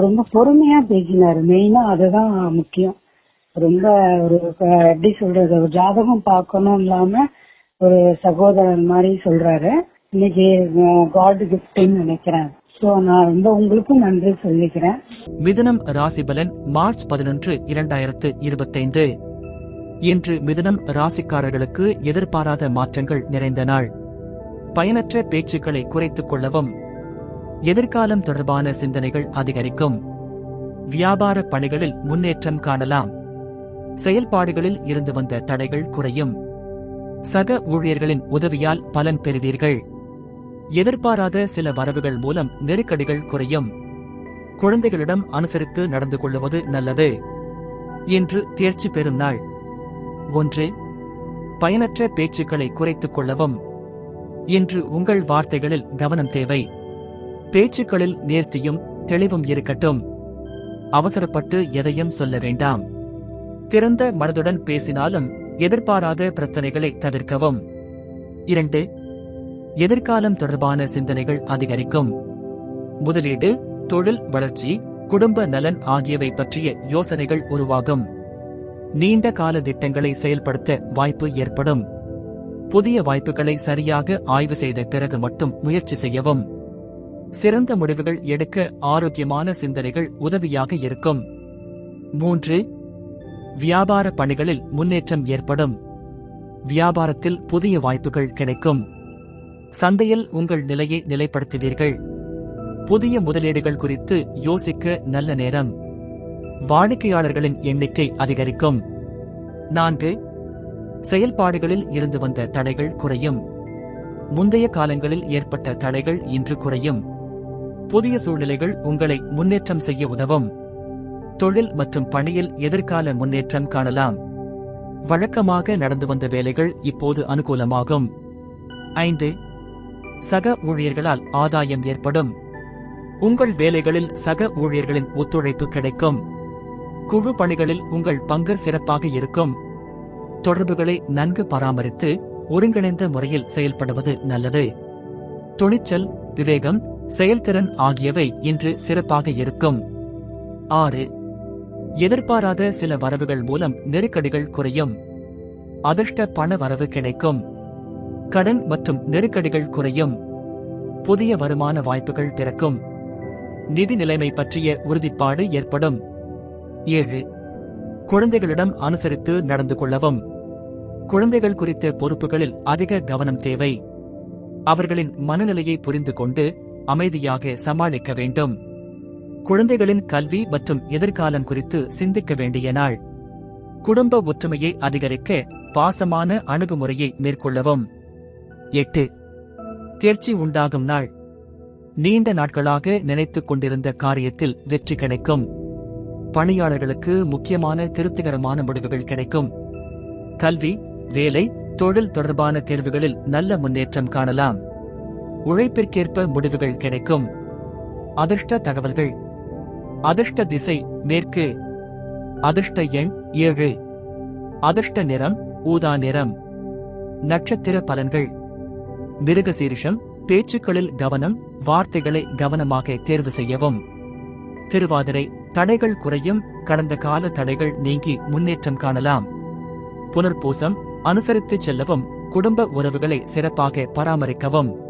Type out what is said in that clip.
ரொம்ப பொறுமையா பேசினாரு. மெயினா அதுதான் முக்கியம். ரொம்ப ஒரு எப்படி சொல்றது ஒரு ஜாதகம் பார்க்கணும் இல்லாம ஒரு சகோதரன் மாதிரி சொல்றாரு. இன்னைக்கு காட் கிஃப்ட்னு நினைக்கிறேன். சோ நான் உங்களுக்கும் நன்றி சொல்லிக்கிறேன். மிதுனம் ராசிபலன் மார்ச் பதினொன்று இரண்டாயிரத்து இருபத்தைந்து. இன்று மிதுனம் ராசிக்காரர்களுக்கு எதிர்பாராத மாற்றங்கள் நிறைந்த நாள். பயனற்ற பேச்சுக்களை குறைத்துக் கொள்ளவும் எதிர்காலம் தொடர்பான சிந்தனைகள் அதிகரிக்கும். வியாபார பணிகளில் முன்னேற்றம் காணலாம். செயல்பாடுகளில் இருந்து வந்த தடைகள் குறையும். சக ஊழியர்களின் உதவியால் பலன் பெறுவீர்கள். எதிர்பாராத சில வரவுகள் மூலம் நெருக்கடிகள் குறையும். குழந்தைகளிடம் அனுசரித்து நடந்து கொள்வது நல்லது. இன்று தேர்ச்சி பெறும் நாள். ஒன்று பயனற்ற பேச்சுக்களை குறைத்துக் கொள்ளவும். இன்று உங்கள் வார்த்தைகளில் கவனம் தேவை. பேச்சுக்களில் நேர்த்தியும் தெளிவும் இருக்கட்டும். அவசரப்பட்டு எதையும் சொல்ல வேண்டாம். திறந்த மனதுடன் பேசினாலும் எதிர்பாராத பிரச்சனைகளை தவிர்க்கவும். இரண்டு எதிர்காலம் தொடர்பான சிந்தனைகள் அதிகரிக்கும். முதலீடு தொழில் வளர்ச்சி குடும்ப நலன் ஆகியவை பற்றிய யோசனைகள் உருவாகும். நீண்ட கால திட்டங்களை செயல்படுத்த வாய்ப்பு ஏற்படும். புதிய வாய்ப்புகளை சரியாக ஆய்வு செய்த பிறகு மட்டும் முயற்சி செய்யவும். சிறந்த முடிவுகள் எடுக்க ஆரோக்கியமான சிந்தனைகள் உதவியாக இருக்கும். மூன்று வியாபார பணிகளில் முன்னேற்றம் ஏற்படும். வியாபாரத்தில் புதிய வாய்ப்புகள் கிடைக்கும். சந்தையில் உங்கள் நிலையை நிலைப்படுத்துவீர்கள். புதிய முதலீடுகள் குறித்து யோசிக்க நல்ல நேரம். வாடிக்கையாளர்களின் எண்ணிக்கை அதிகரிக்கும். நான்கு செயல்பாடுகளில் இருந்து வந்த தடைகள் குறையும். முந்தைய காலங்களில் ஏற்பட்ட தடைகள் இன்று குறையும். புதிய சூழ்நிலைகள் உங்களை முன்னேற்றம் செய்ய உதவும். தொழில் மற்றும் பணியில் எதிர்கால முன்னேற்றம் காணலாம். வழக்கமாக நடந்து வந்த வேலைகள் இப்போது அனுகூலமாகும். ஐந்து சக ஊழியர்களால் ஆதாயம் ஏற்படும். உங்கள் வேலைகளில் சக ஊழியர்களின் ஒத்துழைப்பு கிடைக்கும். குழு பணிகளில் உங்கள் பங்கு சிறப்பாக இருக்கும். தொடர்புகளை நன்கு பராமரித்து ஒருங்கிணைந்த முறையில் செயல்படுவது நல்லது. துணிச்சல் விவேகம் செயல்திறன் ஆகியவை இன்று சிறப்பாக இருக்கும். ஆறு. எதிர்பாராத சில வரவுகள் மூலம் நெருக்கடிகள் குறையும். அதிர்ஷ்ட பண வரவு கிடைக்கும். கடன் மற்றும் நெருக்கடிகள் குறையும். புதிய வருமான வாய்ப்புகள் பிறக்கும் நிதி நிலைமை பற்றிய உறுதிப்பாடு ஏற்படும். ஏழு. குழந்தைகளிடம் அனுசரித்து நடந்து கொள்ளவும். குழந்தைகள் குறித்த பொறுப்புகளில் அதிக கவனம் தேவை. அவர்களின் மனநிலையை புரிந்து கொண்டு அமைதியாக சமாளிக்க வேண்டும். குழந்தைகளின் கல்வி மற்றும் எதிர்காலம் குறித்து சிந்திக்க வேண்டிய நாள். குடும்ப ஒற்றுமையை அதிகரிக்க பாசமான அணுகுமுறையை மேற்கொள்ளவும். எட்டு. தேர்ச்சி உண்டாகும் நாள். நீண்ட நாட்களாக நினைத்துக் கொண்டிருந்த காரியத்தில் வெற்றி கிடைக்கும். பணியாளர்களுக்கு முக்கியமான திருப்திகரமான முடிவுகள் கிடைக்கும். கல்வி வேலை தொழில் தொடர்பான தேர்வுகளில் நல்ல முன்னேற்றம் காணலாம். உழைப்பிற்கேற்ப முடிவுகள் கிடைக்கும். அதிர்ஷ்ட தகவல்கள். அதிர்ஷ்ட திசை மேற்கு. அதிர்ஷ்ட எண் ஏழு. அதிர்ஷ்ட நிறம் ஊதா நிறம். நட்சத்திர பலன்கள். மிருகசீரிஷம் பேச்சுக்களில் கவனம் வார்த்தைகளை கவனமாக தேர்வு செய்யவும். திருவாதிரை தடைகள் குறையும் கடந்த கால தடைகள் நீங்கி முன்னேற்றம் காணலாம். புனர்பூசம் அனுசரித்துச் செல்லவும் குடும்ப உறவுகளை சிறப்பாக பராமரிக்கவும்.